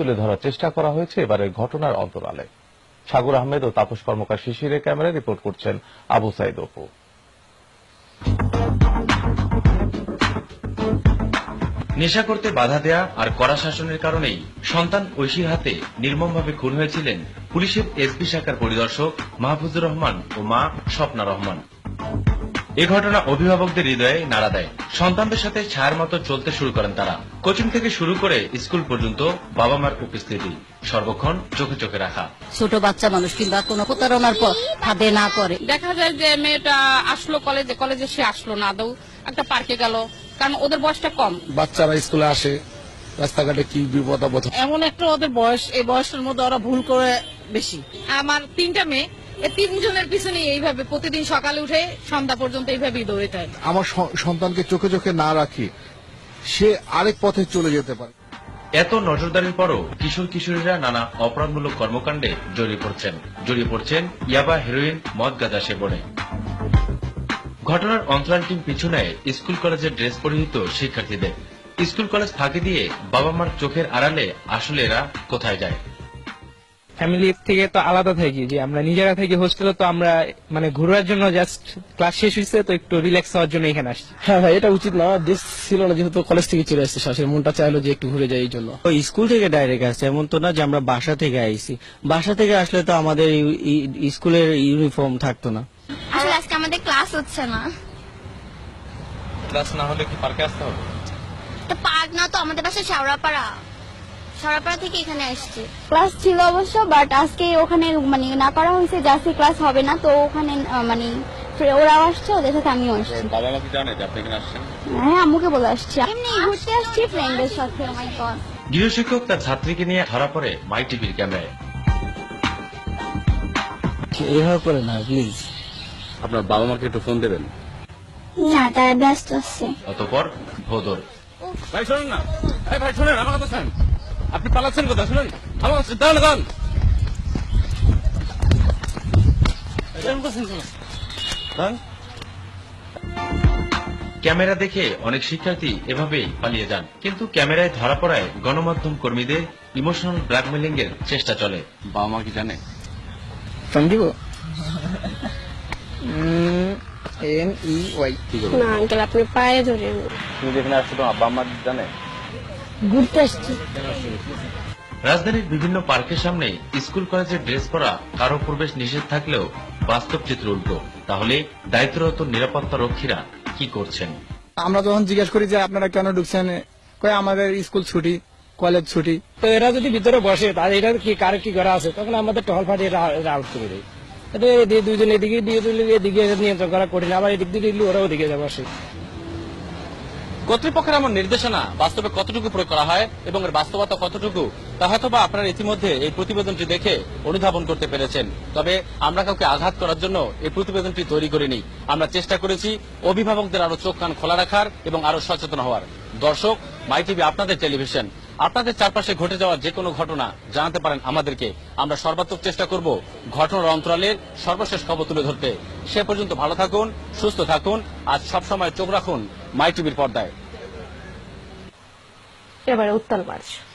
তুলে ধরার চেষ্টা করা হয়েছে এবারের ঘটনার অন্তরালে। সাগর আহমেদ ও তাপস কর্মকার শিশিরের ক্যামেরায় রিপোর্ট করছেন আবু সাইদ অপু। নেশা করতে বাধা দেয়া আর কড়া শাসনের কারণেই সন্তান ঐশীর হাতে নির্মমভাবে খুন হয়েছিলেন পুলিশের এসপি শাখার পরিদর্শক মাহফুজুর রহমান ও মা স্বপ্না রহমান। এ ঘটনা অভিভাবকদের হৃদয়ে নাড়া দেয়। সন্তানদের সাথে ছায়ার মতো চলতে শুরু করেন তারা। কোচিং থেকে শুরু করে স্কুল পর্যন্ত বাবা মার উপস্থিতি সর্বক্ষণ চোখে চোখে রাখা। ছোট বাচ্চা মানুষ কিংবা কোনো প্রতারণার পর ফাঁদে না করে। দেখা যায় যে মেয়েটা আসলো কলেজে কলেজে সে আসলো না। আদৌ একটা পার্কে গেল কারণ ওদের বয়সটা কম। বাচ্চারা স্কুলে আসে রাস্তাঘাটে কি বিপদ আপদ? এমন একটা ওদের বয়স এই বয়সের মধ্যে ওরা ভুল করে বেশি। আমার তিনটা মেয়ে তিনজনের পিছনে এইভাবে প্রতিদিন সকালে উঠে সন্ধ্যা পর্যন্ত এইভাবেই দৌড়ে থাকে আমার সন্তানকে চোখে চোখে না রাখি সে আরেক পথে চলে যেতে পারে। এত নজরদারির পরও কিশোর কিশোরীরা নানা অপরাধমূলক কর্মকাণ্ডে জড়িয়ে পড়ছেন। জড়িয়ে পড়ছেন ইয়াবা হেরোইন মদ গাঁজা সেবনে ঘটনার অন্তরাল পিছু নেয় স্কুল কলেজের ড্রেস পরিহিত শিক্ষার্থীদের। স্কুল কলেজ ফাঁকি দিয়ে বাবা মার চোখের আড়ালে আসলে এরা কোথায় যায়? ফ্যামিলি থেকে তো আলাদা থাকি যে আমরা নিজেরা থেকে হোস্টেলে তো আমরা মানে ঘোরার জন্য জাস্ট ক্লাস শেষ হয়েছে তো একটু রিল্যাক্স হওয়ার জন্য এখানে আসছি। হ্যাঁ ভাই এটা উচিত না। দেশ ছিল না যেহেতু কলেজ থেকে চলে আসছে সরাসরি মনটা চাইলো যে একটু ঘুরে যাই এই জন্য। ওই স্কুল থেকে ডাইরেক্ট আসছে এমন তো না যে আমরা বাসা থেকে আইছি। বাসা থেকে আসলে তো আমাদের স্কুলের ইউনিফর্ম থাকতো না। আসলে আজকে আমাদের ক্লাস হচ্ছে না। ক্লাস না হলে কি পার্কে আসতে হবে? তো পার্ক না তো আমাদের বাসা শাওড়াপাড়া শাওড়াপাড়া থেকে এখানে আসছে। ক্লাস ছিল অবশ্য বাট আজকে ওখানে মানে না করা হয়েছে যে আজকে ক্লাস হবে না তো ওখানে মানে ওরাও আসছে ওদের সাথে আমিও আসছি। বাবা মা কি জানে যে আপনি এখানে আসছেন। হ্যাঁ আম্মুকে বলে আসছি। এমনি ঘুরতে আসছি ফ্রেন্ডের সাথে Oh মাই গড গৃহশিক্ষক তার ছাত্রীকে নিয়ে ধরা পড়ে মাই টিভির ক্যামেরায়। এভাবে করে না প্লিজ আপনার বাবা মাকে একটু ফোন দেবেন? না তারা ব্যস্ত আছে। অতপর ভোদর। ভাই শোনেন না। ভাই শোনেন আমার কথা শোনেন। আপনি পালাচ্ছেন কোথায়? শুনুন। আমার কাছে দাঁড়ান দাঁড়ান। ক্যামেরা দেখে অনেক শিক্ষার্থী এভাবেই পালিয়ে যান। কিন্তু ক্যামেরায় ধরা পড়ায় গণমাধ্যম কর্মীদের ইমোশনাল ব্ল্যাকমেলিং এর চেষ্টা চলে। বাবা মা কি জানে? ফোন দিব এন ই ওয়াই না আঙ্কেল আপনি পায়ে ধরেন তুমি যেখানে আসছো তোমার বাবা মা জানে? ঘুরতে আসছি। রাজধানীর বিভিন্ন পার্কের সামনে স্কুল কলেজের ড্রেস পরা কারও প্রবেশ নিষেধ থাকলেও বাস্তব চিত্র উল্টো। তাহলে দায়িত্বরত নিরাপত্তা রক্ষীরা কি করছেন? আমরা যখন জিজ্ঞেস করি যে আপনারা কেন ঢুকছেন কয় আমাদের স্কুল ছুটি কলেজ ছুটি। তো এরা যদি ভিতরে বসে তাহলে এটা কি কার কি করা আছে? তখন আমাদের টহল ফাটি আউট করে দেয়। এটা এদিকে দুইজন এদিকে দিয়ে এদিকে নিয়ন্ত্রণ করা কঠিন। আবার এদিক দিয়ে দিলে ওরাও ওদিকে যাবে বসে কর্তৃপক্ষের এমন নির্দেশনা বাস্তবে কতটুকু প্রয়োগ করা হয় এবং এর বাস্তবতা কতটুকু, তা হয়তো বা আপনারা ইতিমধ্যে এই প্রতিবেদনটি দেখে অনুধাবন করতে পেরেছেন। তবে আমরা কাউকে আঘাত করার জন্য এই প্রতিবেদনটি তৈরি করিনি। আমরা চেষ্টা করেছি অভিভাবকদের আরও চোখ কান খোলা রাখার এবং আরও সচেতন হওয়ার। দর্শক, মাই টিভি আপনাদের টেলিভিশন। আপনাদের চারপাশে ঘটে যাওয়া যে কোনো ঘটনা জানাতে পারেন আমাদেরকে। আমরা সর্বাত্মক চেষ্টা করব ঘটনার অন্তরালের সর্বশেষ খবর তুলে ধরতে। সে পর্যন্ত ভালো থাকুন, সুস্থ থাকুন। আজ সবসময় চোখ রাখুন মাই টিভির পর্দায়। এবারে উত্তাল মার্চ।